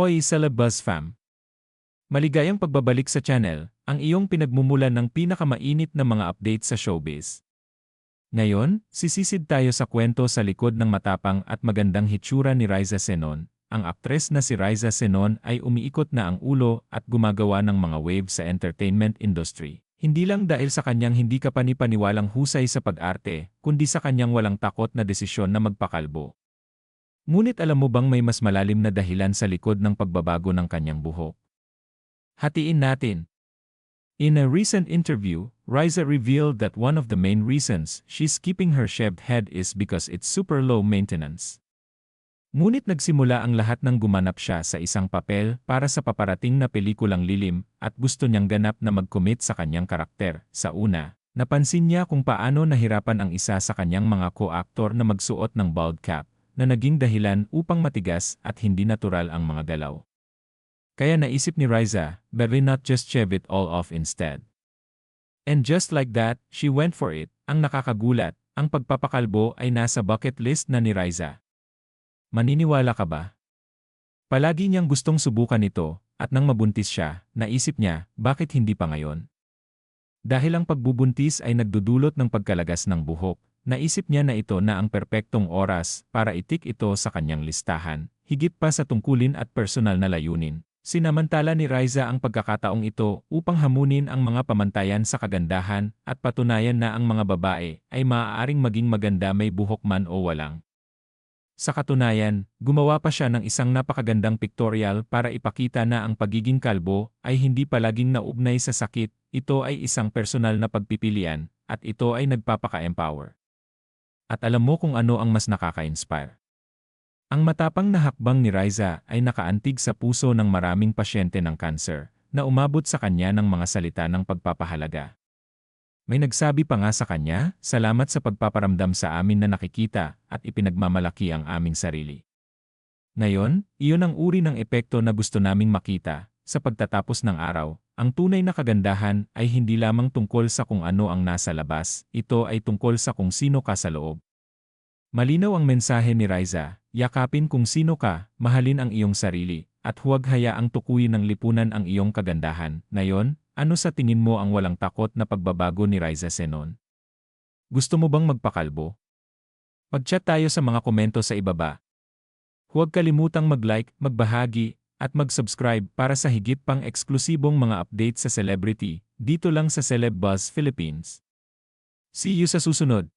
Hoy Celeb Buzz Fam! Maligayang pagbabalik sa channel, ang iyong pinagmumulan ng pinakamainit na mga update sa showbiz. Ngayon, sisisid tayo sa kwento sa likod ng matapang at magandang hitsura ni Riza Senon. Ang aktres na si Riza Senon ay umiikot na ang ulo at gumagawa ng mga waves sa entertainment industry. Hindi lang dahil sa kanyang hindi kapanipaniwalang husay sa pag-arte, kundi sa kanyang walang takot na desisyon na magpakalbo. Ngunit alam mo bang may mas malalim na dahilan sa likod ng pagbabago ng kanyang buhok? Hatiin natin. In a recent interview, Riza revealed that one of the main reasons she's keeping her shaved head is because it's super low maintenance. Ngunit nagsimula ang lahat ng gumanap siya sa isang papel para sa paparating na pelikulang lilim at gusto niyang ganap na mag-commit sa kanyang karakter. Sa una, napansin niya kung paano nahirapan ang isa sa kanyang mga co-actor na magsuot ng bald cap na naging dahilan upang matigas at hindi natural ang mga galaw. Kaya naisip ni Riza, why not just shave it all off instead? And just like that, she went for it. Ang nakakagulat, ang pagpapakalbo ay nasa bucket list na ni Riza. Maniniwala ka ba? Palagi niyang gustong subukan ito, at nang mabuntis siya, naisip niya, bakit hindi pa ngayon? Dahil ang pagbubuntis ay nagdudulot ng pagkalagas ng buhok, naisip niya na ito na ang perpektong oras para itik ito sa kanyang listahan, higit pa sa tungkulin at personal na layunin. Sinamantala ni Riza ang pagkakataong ito upang hamunin ang mga pamantayan sa kagandahan at patunayan na ang mga babae ay maaaring maging maganda may buhok man o walang. Sa katunayan, gumawa pa siya ng isang napakagandang pictorial para ipakita na ang pagiging kalbo ay hindi palaging naugnay sa sakit, ito ay isang personal na pagpipilian, at ito ay nagpapaka-empower. At alam mo kung ano ang mas nakaka-inspire. Ang matapang na hakbang ni Riza ay nakaantig sa puso ng maraming pasyente ng cancer na umabot sa kanya ng mga salita ng pagpapahalaga. May nagsabi pa nga sa kanya, salamat sa pagpaparamdam sa amin na nakikita at ipinagmamalaki ang aming sarili. Ngayon, iyon ang uri ng epekto na gusto naming makita. Sa pagtatapos ng araw, ang tunay na kagandahan ay hindi lamang tungkol sa kung ano ang nasa labas, ito ay tungkol sa kung sino ka sa loob. Malinaw ang mensahe ni Riza, yakapin kung sino ka, mahalin ang iyong sarili, at huwag hayaang tukuyin ng lipunan ang iyong kagandahan. Ngayon, ano sa tingin mo ang walang takot na pagbabago ni Riza Senon? Gusto mo bang magpakalbo? Mag-chat tayo sa mga komento sa ibaba. Huwag kalimutang mag-like, magbahagi, at mag-subscribe para sa higit pang eksklusibong mga update sa celebrity, dito lang sa Celeb Buzz Philippines. See you sa susunod!